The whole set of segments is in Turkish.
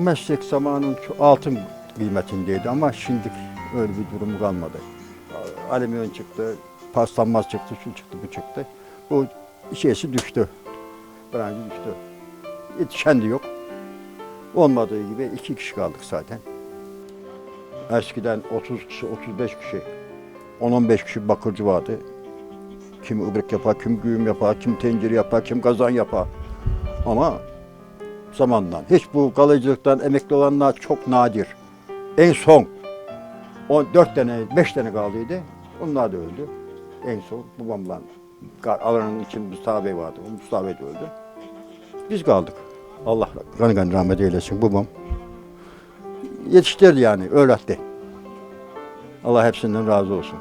meslek zamanın altın kıymetindeydi ama şimdi öyle bir durum kalmadı. Alüminyum çıktı, paslanmaz çıktı, şu çıktı, bu çıktı. Bu şeysi düştü. Branşı düştü. Yetişen de yok. Olmadığı gibi iki kişi kaldık zaten. Eskiden 30 kişi, 35 kişi, 10-15 kişi bakırcı vardı. Kim ıbrık yapar, kim güğüm yapar, kim tencere yapar, kim kazan yapar. Ama zamandan. Hiç bu kalıcılıktan emekli olanlar çok nadir. En son 14 tane, 5 tane kaldıydı. Onlar da öldü. En son babamla alanın için Mustafa Bey vardı. O Mustafa Bey de öldü. Biz kaldık. Allah gani gani rahmet eylesin babam. Yetiştirdi yani, öğretti. Allah hepsinden razı olsun.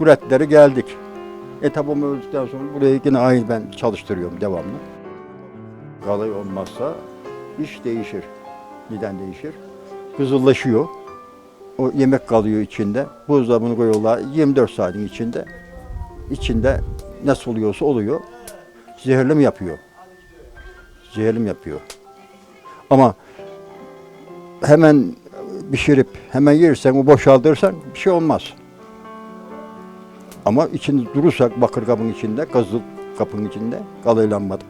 Bu geldik. E öldükten sonra burayı yine aynı ben çalıştırıyorum devamlı. Kalay olmazsa iş değişir. Neden değişir? Kızıllaşıyor. O yemek kalıyor içinde. Buzdolabını koyuyorlar 24 saatin içinde. İçinde nasıl oluyorsa oluyor. Zehirli mi yapıyor? Zehirli mi yapıyor? Ama hemen pişirip hemen yersen, o boşaldırsan bir şey olmaz. Ama içinde durursak bakır kabın içinde, kazıl kapının içinde kalaylanmadık.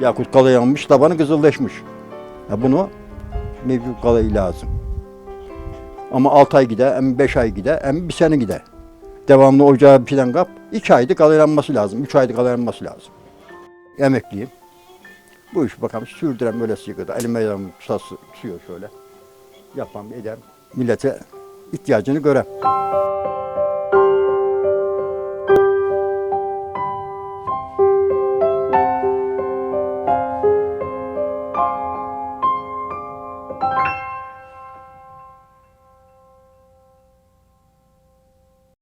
Yakut kalayanmış, tabanı kızıllaşmış. Ya bunu mevcut kalayı lazım. Ama 6 ay gider, hem 5 ay gider, hem bir sene gider. Devamlı ocağı bir filan kap, 2 ayda kalayanması lazım, 3 ayda kalayanması lazım. Emekliyim. Bu iş bakalım sürdürem öylesi kadar. Elime ayağım sası şöyle. Yapam ederim. Millete ihtiyacını görem.